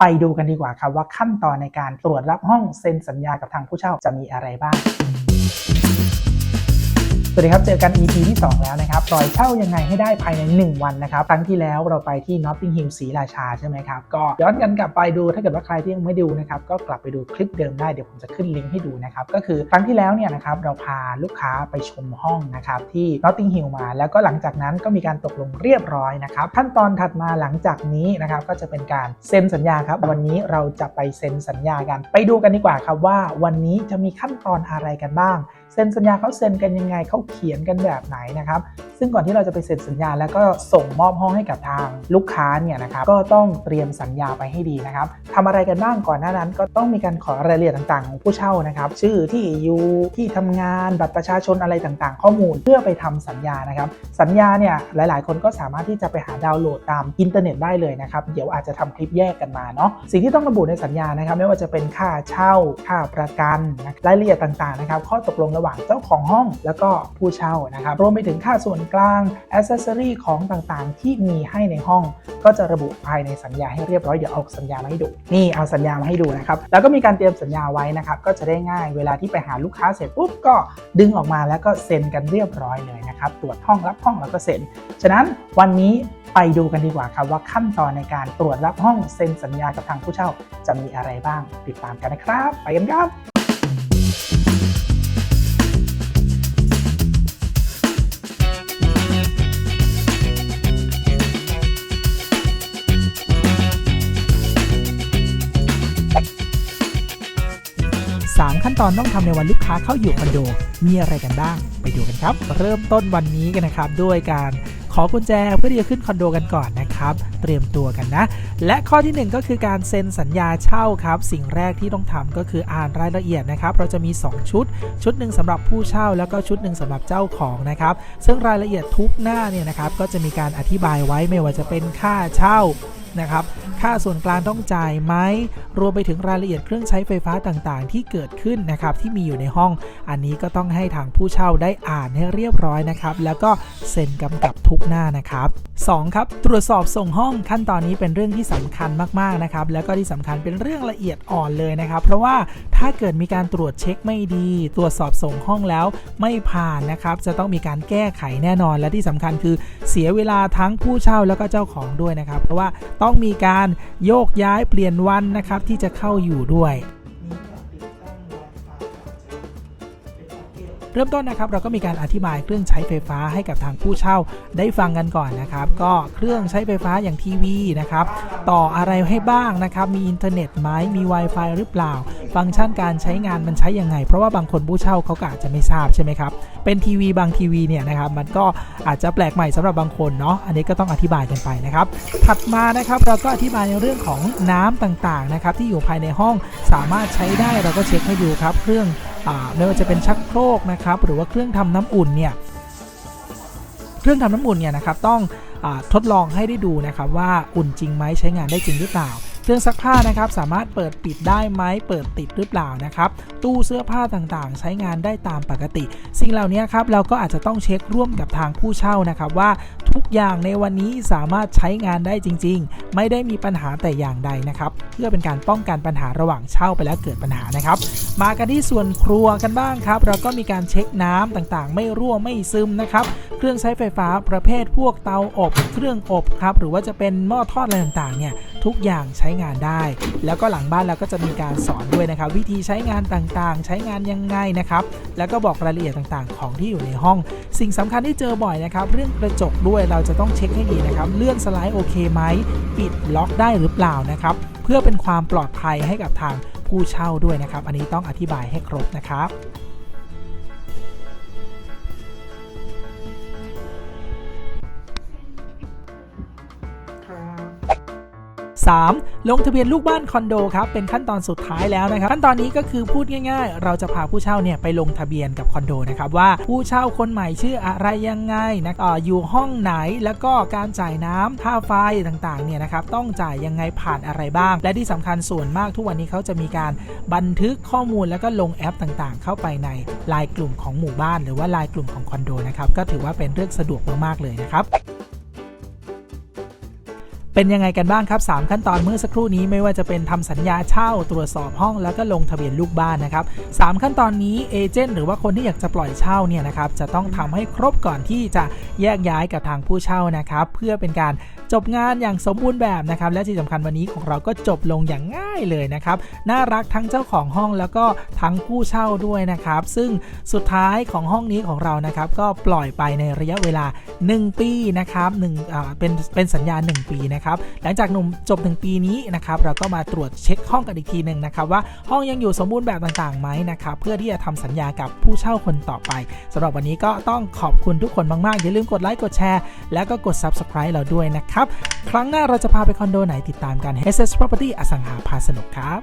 ไปดูกันดีกว่าครับว่าขั้นตอนในการตรวจรับห้องเซ็นสัญญากับทางผู้เช่าจะมีอะไรบ้าง สวัสดีครับ เจอกัน EP ที่ 2 แล้วนะครับปล่อยเช่ายังไงให้ได้ภายใน 1 วันนะครับครั้งที่แล้วเราไปที่ Notting Hill ศรีราชาใช่ไหมครับ ก็ย้อนกันกลับไปดูถ้าเกิดว่าใครที่ยังไม่ดูนะครับ ก็กลับไปดูคลิปเดิมได้ เดี๋ยวผมจะขึ้นลิงก์ให้ดูนะครับ ก็คือครั้งที่แล้วเนี่ยนะครับเราพาลูกค้าไปชมห้องนะครับที่ Notting Hill มา แล้วก็หลังจากนั้นก็มีการตกลงเรียบร้อยนะครับขั้นตอนถัดมาหลังจากนี้นะครับก็จะเป็นการเซ็นสัญญาครับวันนี้เราจะไปเซ็นสัญญากัน ไปดูกันดีกว่าครับว่าวันนี้จะมีขั้นตอนอะไรกันบ้างเซ็นสัญญาเขาเซ็นกันยังไงเขาเขียนกันแบบไหนนะครับ ซึ่งก่อนที่เราจะไปเซ็นสัญญาแล้วก็ส่งมอบห้องให้กับทางลูกค้าเนี่ยนะครับก็ต้องเตรียมสัญญาไปให้ดีนะครับทำอะไรกันบ้างก่อนหน้านั้น ก็ต้องมีการขอรายละเอียดต่างๆ ของผู้เช่านะครับ ชื่อที่อยู่ที่ทำงานบัตรประชาชนอะไรต่างๆ ข้อมูลเพื่อไปทำสัญญานะครับ สัญญาเนี่ยหลายๆ คนก็สามารถที่จะไปหาดาวน์โหลดตามอินเทอร์เน็ตได้เลยนะครับเดี๋ยวอาจจะทำคลิปแยกกันมาเนาะสิ่งที่ต้องระบุในสัญญานะครับ ไม่ว่าจะเป็นค่าเช่าค่าประกันรายละเอียดต่างๆนะครับข้อตกลงระหว่างเจ้าของห้องแล้วก็ผู้เช่านะครับรวมไปถึงค่าส่วนกลางอ c เซสซอรีของต่างๆ ที่มีให้ในห้อง ก็จะระบุภายในสัญญาให้เรียบร้อยเดี๋ยวเอาสัญญามาให้ดูนี่เอาสัญญามาให้ดูนะครับแล้วก็มีการเตรียมสัญญาไว้นะครับก็จะได้ง่ายเวลาที่ไปหาลูกค้าเสร็จปุ๊บก็ดึงออกมาแล้วก็เซ็นกันเรียบร้อยเลยนะครับตรวจห้องรับห้องแล้วก็เซ็นฉะนั้นวันนี้ไปดูกันดีกว่าครับว่าขั้นตอนในการตรวจรับห้องเซ็นสัญญากับทางผู้เช่าจะมีอะไรบ้าง ติดตามกันนะครับ ไปกันครับ นตอนต้องทำในวันลูกค้าเข้าอยู่คอนโด มีอะไรกันบ้าง ไปดูกันครับ เริ่มต้นวันนี้กันนะครับ ด้วยการขอกุญแจเพื่อที่จะขึ้นคอนโดกันก่อนนะครับ เตรียมตัวกันนะ และข้อที่ 1 ก็คือการเซ็นสัญญาเช่าครับ สิ่งแรกที่ต้องทำก็คืออ่านรายละเอียดนะครับ เราจะมี 2 ชุด ชุดหนึ่งสำหรับผู้เช่า แล้วก็ชุดหนึ่งสำหรับเจ้าของนะครับ ซึ่งรายละเอียดทุกหน้าเนี่ยนะครับก็จะมีการอธิบายไว้ไม่ว่าจะเป็นค่าเช่า นะครับ ค่าส่วนกลางต้องจ่ายไหม รวมไปถึงรายละเอียดเครื่องใช้ไฟฟ้าต่างๆ ที่เกิดขึ้นนะครับที่มีอยู่ในห้อง อันนี้ก็ต้องให้ทางผู้เช่าได้อ่านให้เรียบร้อยนะครับ แล้วก็เซ็นกำกับทุกหน้านะครับ 2. ครับ ตรวจสอบส่งห้องขั้นตอนนี้เป็นเรื่องที่สำคัญมากๆนะครับ แล้วก็ที่สำคัญเป็นเรื่องละเอียดอ่อนเลยนะครับ เพราะว่าถ้าเกิดมีการตรวจเช็คไม่ดี ตรวจสอบส่งห้องแล้วไม่ผ่านนะครับ จะต้องมีการแก้ไขแน่นอน และที่สำคัญคือเสียเวลาทั้งผู้เช่าแล้วก็เจ้าของด้วยนะครับ เพราะว่าต้องมีการโยกย้ายเปลี่ยนวันนะครับที่จะเข้าอยู่ด้วย เริ่มต้นนะครับเราก็มีการอธิบายเครื่องใช้ไฟฟ้าให้กับทางผู้เช่าได้ฟังกันก่อนนะครับก็เครื่องใช้ไฟฟ้าอย่างทีวีนะครับต่ออะไรให้บ้างนะครับมีอินเทอร์เน็ตไหมมี Wi-Fi หรือเปล่า ฟังก์ชันการใช้งานมันใช้ยังไง เพราะว่าบางคนผู้เช่าเขาก็อาจจะไม่ทราบใช่ไหมครับเป็นทีวีบางทีวีเนี่ยนะครับมันก็อาจจะแปลกใหม่สำหรับบางคนเนาะอันนี้ก็ต้องอธิบายกันไปนะครับถัดมานะครับเราก็อธิบายในเรื่องของน้ำต่างๆนะครับที่อยู่ภายในห้องสามารถใช้ได้เราก็เช็คให้ดูครับเครื่อง ไม่ว่าจะเป็นชักโครกนะครับ หรือว่าเครื่องทำน้ำอุ่นเนี่ยเครื่องทำน้ำอุ่นเนี่ยนะครับต้องอทดลองให้ได้ดูนะครับว่าอุ่นจริงไหมใช้งานได้จริงหรือเปล่า เครื่องซักผ้านะครับสามารถเปิดปิดได้ไหมเปิดติดหรือเปล่านะครับ ตู้เสื้อผ้าต่างๆ ใช้งานได้ตามปกติ สิ่งเหล่านี้ครับเราก็อาจจะต้องเช็คร่วมกับทางผู้เช่านะครับว่าทุกอย่างในวันนี้สามารถใช้งานได้จริง ๆ ไม่ได้มีปัญหาแต่อย่างใดนะครับ เพื่อเป็นการป้องกันปัญหาระหว่างเช่าไปแล้วเกิดปัญหานะครับ มากันที่ส่วนครัวกันบ้างครับ เราก็มีการเช็คน้ำต่างๆ ไม่รั่วไม่ซึมนะครับเครื่องใช้ไฟฟ้าประเภทพวกเตาอบ เครื่องอบครับหรือว่าจะเป็นหม้อทอดอะไรต่างๆเนี่ย ทุกอย่างใช้งานได้ แล้วก็หลังบ้านเราก็จะมีการสอนด้วยนะครับ วิธีใช้งานต่างๆ ใช้งานยังไงนะครับ แล้วก็บอกรายละเอียดต่างๆ ของที่อยู่ในห้อง สิ่งสำคัญที่เจอบ่อยนะครับ เรื่องกระจกด้วยเราจะต้องเช็คให้ดีนะครับ เลื่อนสไลด์โอเคไหมปิดล็อกได้หรือเปล่านะครับ เพื่อเป็นความปลอดภัยให้กับทางผู้เช่าด้วยนะครับ อันนี้ต้องอธิบายให้ครบนะครับ 3. ลงทะเบียนลูกบ้านคอนโดครับเป็นขั้นตอนสุดท้ายแล้วนะครับขั้นตอนนี้ก็คือพูดง่ายๆ เราจะพาผู้เช่าเนี่ยไปลงทะเบียนกับคอนโดนะครับว่าผู้เช่าคนใหม่ชื่ออะไรยังไงนะออยู่ห้องไหนแล้วก็การจ่ายน้ำค่าไฟต่างๆเนี่ยนะครับต้องจ่ายยังไงผ่านอะไรบ้าง และที่สำคัญส่วนมากทุกวันนี้เขาจะมีการบันทึกข้อมูลแล้วก็ลงแอปต่างๆ เข้าไปในไลน์กลุ่มของหมู่บ้าน หรือว่าไลน์กลุ่มของคอนโดนะครับก็ถือว่าเป็นเรื่องสะดวกมากๆเลยนะครับ เป็นยังไงกันบ้างครับ 3 ขั้นตอนเมื่อสักครู่นี้ไม่ว่าจะเป็นทำสัญญาเช่าตรวจสอบห้องแล้วก็ลงทะเบียนลูกบ้านนะครับสามขั้นตอนนี้เอเจนต์หรือว่าคนที่อยากจะปล่อยเช่าเนี่ยนะครับจะต้องทำให้ครบก่อนที่จะแยกย้ายกับทางผู้เช่านะครับเพื่อเป็นการจบงานอย่างสมบูรณ์แบบนะครับและที่สำคัญวันนี้ของเราก็จบลงอย่างง่ายเลยนะครับน่ารักทั้งเจ้าของห้องแล้วก็ทั้งผู้เช่าด้วยนะครับซึ่งสุดท้ายของห้องนี้ของเรานะครับก็ปล่อยไปในระยะเวลา 1 ปีนะครับหนึ่งอ่าเป็นเป็นสัญญา 1 ปีนะครับหลังจากหนุ่มจบ 1 ปีนี้นะครับเราก็มาตรวจเช็คห้องกันอีกทีหนึ่งนะครับว่าห้องยังอยู่สมบูรณ์แบบต่างๆไหมนะครับเพื่อที่จะทำสัญญากับผู้เช่าคนต่อไปสำหรับวันนี้ก็ต้องขอบคุณทุกคนมากๆ อย่าลืมกดไลค์กดแชร์ แล้วก็กด subscribe เราด้วยนะครับ ครั้งหน้าเราจะพาไปคอนโดไหนติดตามกัน SS Property อสังหาพาสนุกครับ